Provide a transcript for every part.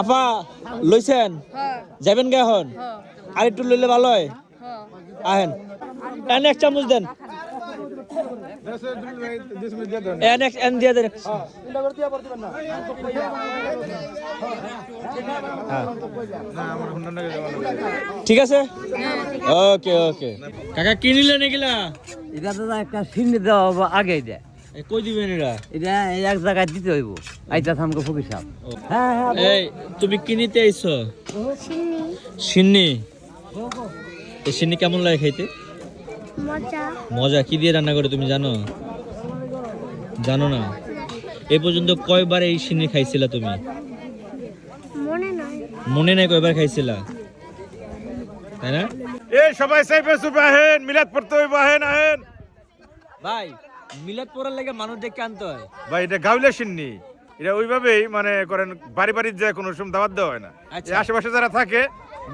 আপা লইছেন? হ্যাঁ যাবেন গে এখন? হ্যাঁ আর একটু লইলে ভালো হয়? আহেন। এনে এক চামচ দেন। এনে এক এন দিয়ে দেন। হ্যাঁ। ঠিক আছে? ওকে ওকে। কাকা কি নিলেন এগুলা? এটা তো একটা সিন্নি দেওয়া আগে দেয়। কই দিবেন এরা? এটা এক জায়গায় দিতে হইব। আইতা থামকে ফকির সাহেব। হ্যাঁ হ্যাঁ এই তুমি কি নিতে আইছো? সিন্নি। এই সিন্নি কেমন লাগে খাইতে? মজা। মজা কি দিয়ে রান্না করে তুমি জানো? জানো না? এ পর্যন্ত কয়বার এই সিন্নি খাইছিলা তুমি? মনে নয় মনে নাই কয়বার খাইছিলা? তাই না? এ সবাই সাইফে সুপে আহেন মিলাদ পড়তে হইব আহেন আহেন। ভাই মিলাদ পড়ার লাগে মানুষ ডেকে আনতে হয়। ভাই এটা গাউলে সিন্নি। এটা ওইভাবেই মানে করেন বাড়ি বাড়ির যায় কোনো সময় দাওয়াত দেওয়া হয় না। আচ্ছা। আশেপাশে যারা থাকে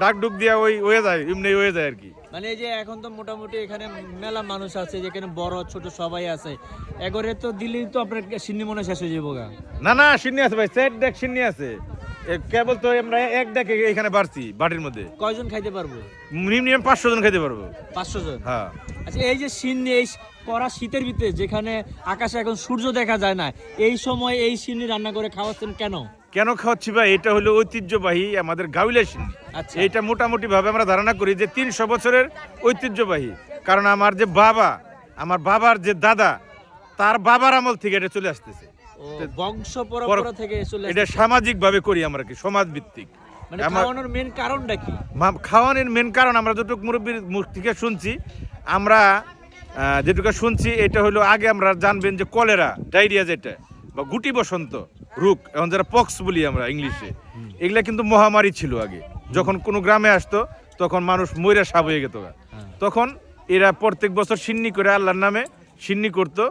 ডাক ডুক দিয়া ওই হয়ে যায় এমনি হয়ে যায় আর কি। মানে এই যে এখন তো মোটামুটি এখানে মেলা মানুষ আছে যেখানে বড় ছোট সবাই আছে। এগরে তো দিলেই তো আপনার সিন্নি মনে শেষ হয়ে যাব না না সিন্নি আছে ভাই সেট ডেক সিন্নি আছে। কেবল তো আমরা এক ডেকে এখানে বাড়ছি বাটির মধ্যে। কয়জন খাইতে পারব? মিনিমাম পাঁচশো জন খেতে পারব। পাঁচশো জন? হ্যাঁ। আচ্ছা এই যে সিন্নি এই কড়া শীতের ভিতরে যেখানে আকাশে এখন সূর্য দেখা যায় না এই সময় এই সিন্নি রান্না করে খাওয়াচ্ছেন কেন? কেন খাওয়াচ্ছি ভাই? এটা হলো ঐতিহ্যবাহী আমাদের গাউলে সিন্নি আচ্ছা। এইটা মোটামুটি ভাবে আমরা ধারণা করি যে তিনশো বছরের ঐতিহ্যবাহী। কারণ আমার যে বাবা আমার বাবার যে দাদা তার বাবার আমল থেকে এটা চলে আসতেছে। বংশ পরম্পরা থেকে চলে এটা সামাজিক ভাবে করি আমরা কি সমাজ ভিত্তিক মানে খাওয়ানোর মেন কারণটা কি খাওয়ানোর মেন কারণ আমরা যতটুকু মুরব্বীর মুখ থেকে শুনছি আমরা যেটুকু শুনছি এটা হলো আগে আমরা জানবেন যে কলেরা ডায়রিয়া যেটা বা গুটি বসন্ত রোগ এখন যারা পক্স বলি আমরা ইংলিশে এগুলা কিন্তু মহামারী ছিল আগে যখন কোনো গ্রামে আসতো তখন মানুষ ময়রা সাপ হয়ে যেত গা। হ্যাঁ। তখন এরা প্রত্যেক বছর সিন্নি করে আল্লাহর নামে সিন্নি করতো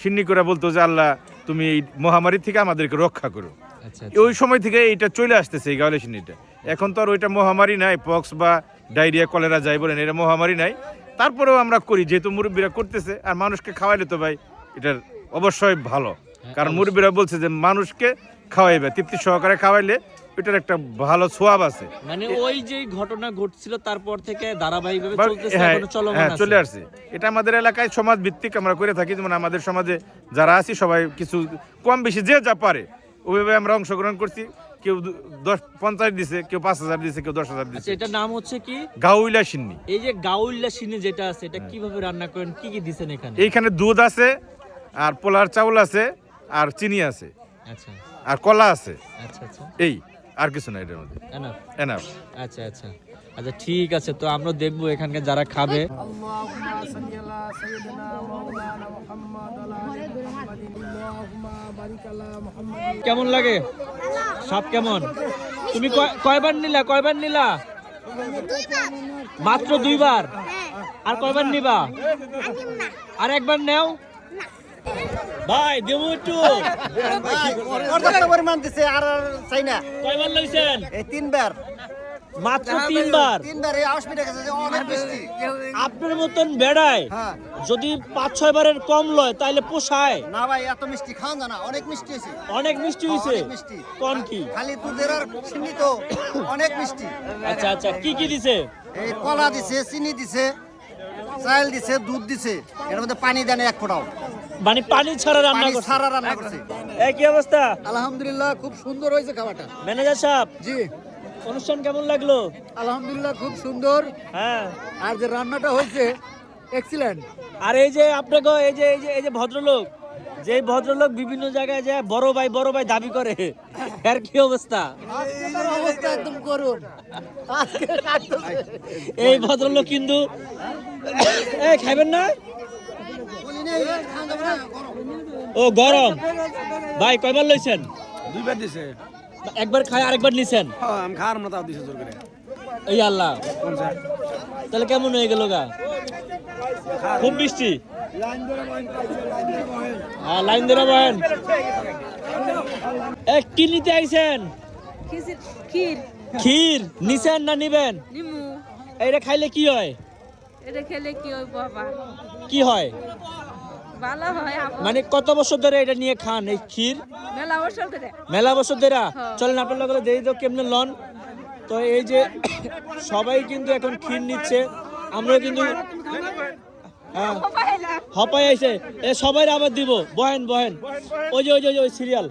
সিন্নি করে বলতো যে আল্লাহ তুমি এই মহামারী থেকে আমাদেরকে রক্ষা করো। আচ্ছা ওই সময় থেকে এটা চলে আসতেছে এই গাওয়ালে সিন্নিটা এখন তো আর ওইটা মহামারী নাই পক্স বা ডায়রিয়া কলেরা যাই বলেন এটা মহামারী নাই। তারপরেও আমরা করি যেহেতু মুরব্বীরা করতেছে আর মানুষকে খাওয়াইলে তো ভাই এটার অবশ্যই ভালো। কারণ মুরব্বীরা বলছে যে মানুষকে খাওয়াইবে তৃপ্তি সহকারে খাওয়াইলে এটার একটা ভালো সোয়াব আছে। মানে ওই যে ঘটনা ঘটছিল তারপর থেকে ধারাবাহিকভাবে চলতেছে হ্যাঁ, এখনও চলমান হ্যাঁ, চলে আসছে। এটা আমাদের এলাকায় সমাজ ভিত্তিক আমরা করে থাকি যেমন আমাদের সমাজে যারা আছি সবাই কিছু কম বেশি যে যা পারে ওইভাবে আমরা অংশগ্রহণ করছি। কেউ দশ পঞ্চাশ দিছে কেউ পাঁচ হাজার দিছে কেউ দশ হাজার আচ্ছা দিছে এটার নাম হচ্ছে কি? গাউইলা সিন্নি। এই যে গাউল্লা সিনে যেটা আছে এটা হ্যাঁ। কীভাবে রান্না করেন কি কি দিছেন এখানে? এইখানে দুধ আছে আর পোলার চাউল আছে আর চিনি আছে আচ্ছা। আর কলা আছে। আচ্ছা আচ্ছা। এই। আর কিছু না এটার মধ্যে। এনাফ আচ্ছা আচ্ছা। আচ্ছা ঠিক আছে তো আমরা দেখব এখানকার যারা খাবে। কেমন লাগে? সব কেমন? তুমি কয়বার নিলা? কয়বার নিলা? মাত্র দুইবার? আর কয়বার নিবা? আর একবার নেও? ভাই দেবো একটু। পর্যাপ্ত পরিমাণ দিছে আর আর চাই না। কয়বার লইছেন? এই তিনবার। মাত্র তিনবার? তিনবার এই হসপিটাল গেছে অনেক বৃষ্টি। আপনার মতন বেড়ায় হ্যাঁ। যদি পাঁচ ছয় বারের কম লয় তাহলে পোষায়। না ভাই এত মিষ্টি খাওয়া জানা অনেক মিষ্টি হয়েছে। অনেক মিষ্টি হয়েছে। কোন কি? খালি দুধের আর চিনি তো অনেক মিষ্টি। আচ্ছা আচ্ছা কি কি দিছে? এই কলা দিছে চিনি দিছে। চাল দিছে দুধ দিছে এর মধ্যে পানি দেন এক ফোঁটাও। মানে পানি ছাড়া রান্না করছে। সারা রান্না করছে। এই কি অবস্থা? আলহামদুলিল্লাহ খুব সুন্দর হয়েছে খাবারটা। ম্যানেজার সাহেব জি। অনুষ্ঠান কেমন লাগল? আলহামদুলিল্লাহ খুব সুন্দর। হ্যাঁ। আর যে রান্নাটা হয়েছে এক্সিলেন্ট আর এই যে আপনাকে এই যে এই যে এই যে ভদ্রলোক যে ভদ্রলোক বিভিন্ন জায়গায় যায় বড় ভাই বড় ভাই দাবি করে এর কি অবস্থা? অবস্থা একদম করুন এই ভদ্রলোক কিন্তু এই খাইবেন না? ও গরম। ভাই কয়বার লইছেন? দুইবার দিছে। একবার খায় আরেকবার নিছেন? হ্যাঁ আমি খাওয়ার মতো তাও দিছে জোর করে। এই আল্লাহ। তাহলে কেমন হয়ে গেল গা? খুব বৃষ্টি হ্যাঁ লাইন ধরে বহেন। এ কি নিতে আইছেন ক্ষীর। ক্ষীর নিছেন না নিবেন? নিমু। এইটা খাইলে কি হয়? এটা খেলে কি হয় বাবা? কি হয়? ভালো হয় মানে কত বছর ধরে এটা নিয়ে খান এই ক্ষীর? মেলা বছর ধরে। মেলা বছর ধরে। চলেন আপনার লোকেরা দেই তো কেমনে লন। তো এই যে সবাই কিন্তু এখন ক্ষীর নিচ্ছে। আমরা কিন্তু হ্যাঁ। হপাই আইছে। এ সবাই আবার দিব। বহেন বহেন। ওই যে ওই যে ওই সিরিয়াল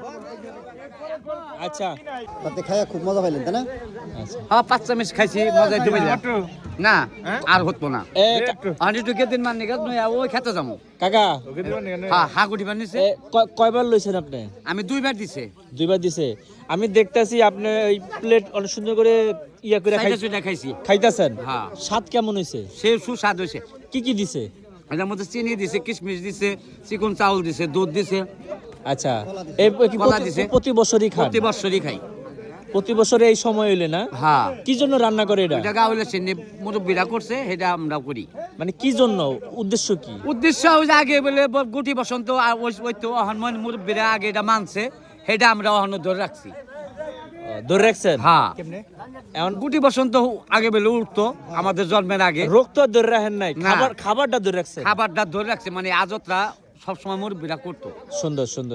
আচ্ছা। তাতে খাইয়া খুব মজা পাইলেন তাই না? হ্যাঁ পাঁচ চামচ খাইছি মজা দিবে না আর হতো না। আমি তো কেদিন মান নিগাত নয় ওই খেতে যাব। কাকা হ্যাঁ হা গুটি বানিয়েছে এ কয়বার লইছেন আপনি? আমি দুইবার দিছে। দুইবার দিছে। আমি দেখতাছি আপনি ওই প্লেট অনেক সুন্দর করে ইয়া করে খাইছি। খাইতাছেন। হ্যাঁ। স্বাদ কেমন হয়েছে সে সুস্বাদ হয়েছে কি কি দিছে? এটার মধ্যে চিনি দিছে কিশমিশ দিছে চিকন চাউল দিছে দুধ দিছে। আচ্ছা এই কি কলা দিছে। প্রতি বছরই খান? প্রতি বছরই খাই। প্রতি বছরে এই সময় হইলে না? হ্যাঁ। কি জন্য রান্না করে এটা? এটা চিনি মুরব্বীরা করছে সেটা আমরা করি। মানে কি জন্য? উদ্দেশ্য কি? উদ্দেশ্য ওই আগে বলে গুটি বসন্ত ওই তো হনুমান মুরব্বীরা আগে এটা মানছে সেটা আমরা অহন ধরে রাখছি। ধরে রাখছেন? হ্যাঁ। এখন গুটি বসন্ত আগে বেলে উঠতো আমাদের জন্মের আগে। রোগ তো আর ধরে রাখেন নাই। খাবার খাবারটা ধরে রাখছে খাবারটা ধরে রাখছে মানে আজতরা সবসময় মুরব্বীরা করতো। সুন্দর সুন্দর